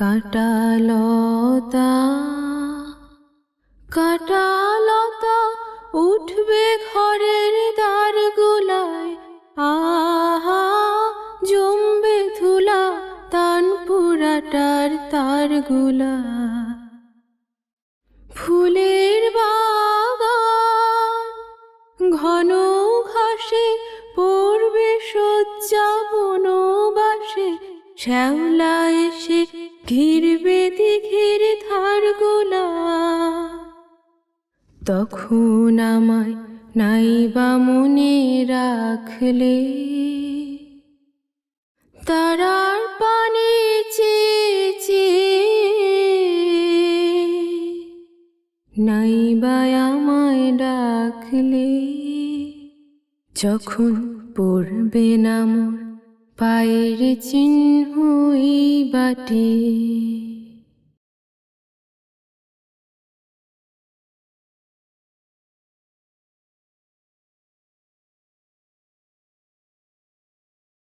কাটালতা কাটালতা উঠবে ঘরের দ্বার গোলায় আহা, জমবে ধুলা তান পুরাটার তারগুলা ফুলের বাগান, ঘন শ্যাওলা এসে ঘিরবে দিঘির ধার গোলা তখন আমায় নাইবা মনে রাখলে। তারার পানে চেয়েছে নাইবা আমায় ডাকলে, যখন পড়বে না মোর পায়ের চিহ্ন এই বাটে।